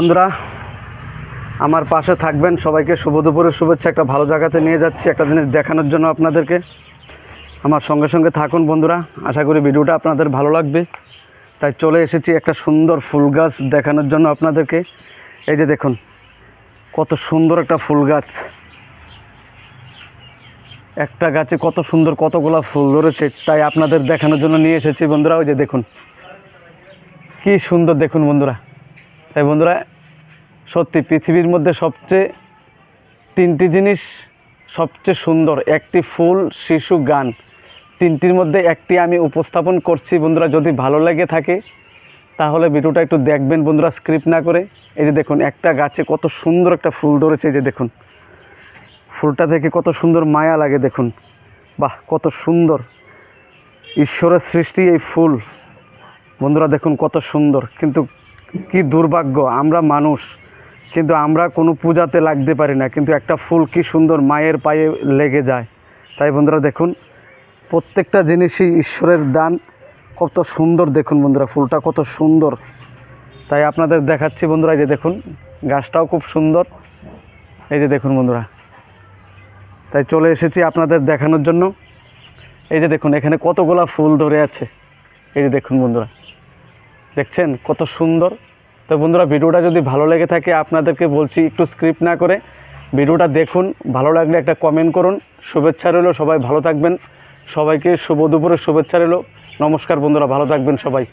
বন্ধুরা, আমার পাশে থাকবেন, সবাইকে শুভ দুপুরের শুভেচ্ছা, একটা ভালো জায়গাতে নিয়ে যাচ্ছি, একটা জিনিস দেখানোর জন্য আপনাদেরকে। আমার সঙ্গে সঙ্গে থাকুন বন্ধুরা, আশা করি ভিডিওটা আপনাদের ভালো লাগবে। তাই চলে এসেছি একটা সুন্দর ফুল গাছ দেখানোর জন্য আপনাদেরকে। এই যে দেখুন, কত সুন্দর একটা ফুল গাছ। একটা গাছে কত সুন্দর কতগুলা ফুল ধরেছে, তাই আপনাদের দেখানোর জন্য নিয়ে এসেছি বন্ধুরা, ওই যে দেখুন। কি সুন্দর দেখুন বন্ধুরা। তাই বন্ধুরা, সত্যি পৃথিবীর মধ্যে সবচেয়ে তিনটি জিনিস সবচেয়ে সুন্দর, একটি ফুল, শিশু, গান। তিনটির মধ্যে একটি আমি উপস্থাপন করছি বন্ধুরা, যদি ভালো লেগে থাকে, তাহলে ভিডিওটা একটু দেখবেন বন্ধুরা স্ক্রিপ্ট না করে। এই যে দেখুন, একটা গাছে কত সুন্দর একটা ফুল ধরেছে, এই যে দেখুন। ফুলটা থেকে কত সুন্দর মায়া লাগে, দেখুন। বাহ, কত সুন্দর। ঈশ্বরের সৃষ্টি এই ফুল। বন্ধুরা, দেখুন কত সুন্দর। কিন্তু কি দুর্ভাগ্য, আমরা মানুষ, কিন্তু আমরা কোনো পূজাতে লাগতে পারি না, কিন্তু একটা ফুল কি সুন্দর মায়ের পায়ে লেগে যায়। তাই বন্ধুরা দেখুন, প্রত্যেকটা জিনিসই ঈশ্বরের দান, কত সুন্দর দেখুন বন্ধুরা, ফুলটা কত সুন্দর। তাই আপনাদের দেখাচ্ছি বন্ধুরা, এই যে দেখুন, গাছটাও খুব সুন্দর। এই যে দেখুন বন্ধুরা, তাই চলে এসেছি আপনাদের দেখানোর জন্য। এই যে দেখুন, এখানে কতগুলা ফুল ধরে আছে। এই যে দেখুন বন্ধুরা দেখছেন, কত সুন্দর। তো বন্ধুরা, ভিডিওটা যদি ভালো লেগে থাকে, আপনাদেরকে বলছি একটু স্ক্রিপ্ট না করে, ভিডিওটা দেখুন, ভালো লাগলে একটা কমেন্ট করুন। শুভেচ্ছা রইল, সবাই ভালো থাকবেন। সবাইকে শুভ দুপুরে শুভেচ্ছা রইল। নমস্কার বন্ধুরা, ভালো থাকবেন সবাই।